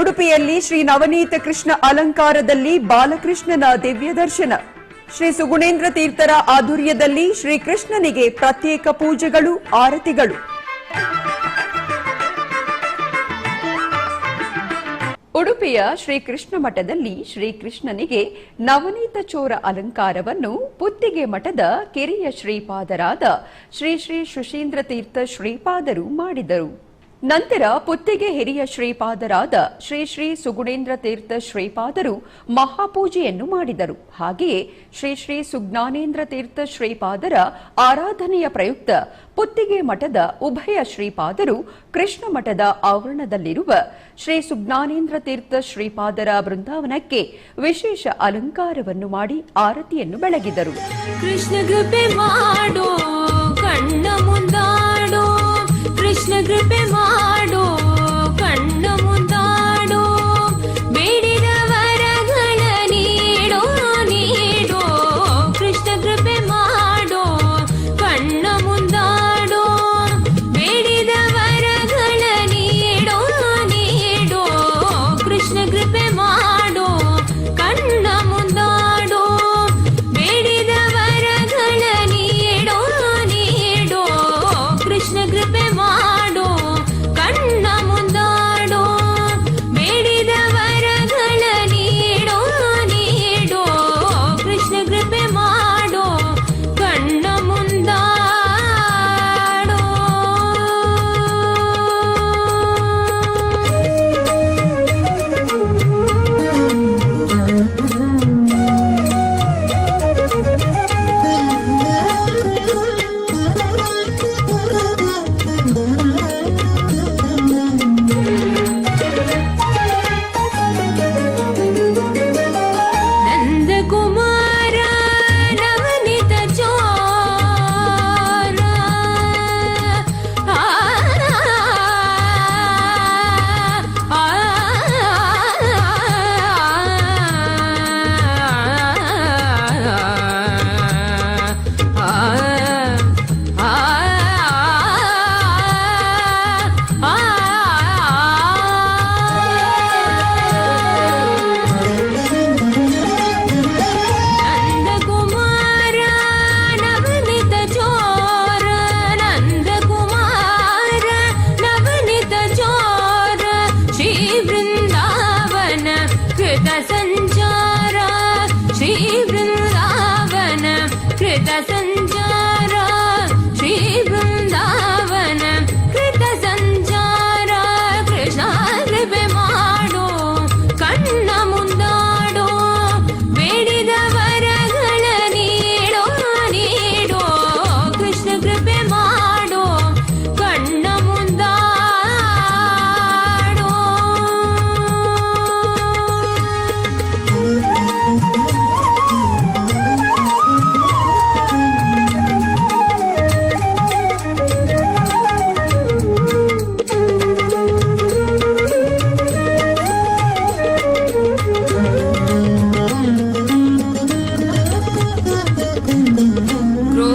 ಉಡುಪಿಯಲ್ಲಿ ಶ್ರೀ ನವನೀತ ಕೃಷ್ಣ ಅಲಂಕಾರದಲ್ಲಿ ಬಾಲಕೃಷ್ಣನ ದಿವ್ಯ ದರ್ಶನ. ಶ್ರೀ ಸುಗುಣೇಂದ್ರ ತೀರ್ಥರ ಆಧುರ್ಯದಲ್ಲಿ ಶ್ರೀಕೃಷ್ಣನಿಗೆ ಪ್ರತ್ಯೇಕ ಪೂಜೆಗಳು, ಆರತಿಗಳು. ಉಡುಪಿಯ ಶ್ರೀಕೃಷ್ಣ ಮಠದಲ್ಲಿ ಶ್ರೀಕೃಷ್ಣನಿಗೆ ನವನೀತ ಚೋರ ಅಲಂಕಾರವನ್ನು ಪುತ್ತಿಗೆ ಮಠದ ಕಿರಿಯ ಶ್ರೀಪಾದರಾದ ಶ್ರೀ ಶ್ರೀ ಸುಶೀಂದ್ರ ತೀರ್ಥ ಶ್ರೀಪಾದರು ಮಾಡಿದರು. ನಂತರ ಪುತ್ತಿಗೆ ಹಿರಿಯ ಶ್ರೀಪಾದರಾದ ಶ್ರೀ ಶ್ರೀ ಸುಗುಣೇಂದ್ರ ತೀರ್ಥ ಶ್ರೀಪಾದರು ಮಹಾಪೂಜೆಯನ್ನು ಮಾಡಿದರು. ಹಾಗೆಯೇ ಶ್ರೀ ಶ್ರೀ ಸುಜ್ಞಾನೇಂದ್ರ ತೀರ್ಥ ಶ್ರೀಪಾದರ ಆರಾಧನೆಯ ಪ್ರಯುಕ್ತ ಪುತ್ತಿಗೆ ಮಠದ ಉಭಯ ಶ್ರೀಪಾದರು ಕೃಷ್ಣ ಮಠದ ಆವರಣದಲ್ಲಿರುವ ಶ್ರೀ ಸುಜ್ಞಾನೇಂದ್ರ ತೀರ್ಥ ಶ್ರೀಪಾದರ ಬೃಂದಾವನಕ್ಕೆ ವಿಶೇಷ ಅಲಂಕಾರವನ್ನು ಮಾಡಿ ಆರತಿಯನ್ನು ಬೆಳಗಿದರು. ಕೃಷ್ಣ corazón.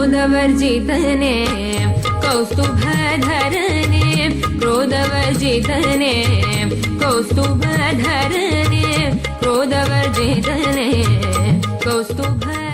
क्रोधवर्जितने कौस्तुभधरने क्रोधवर्जितने कौस्तुभधरने क्रोधवर्जितने कौस्तुभ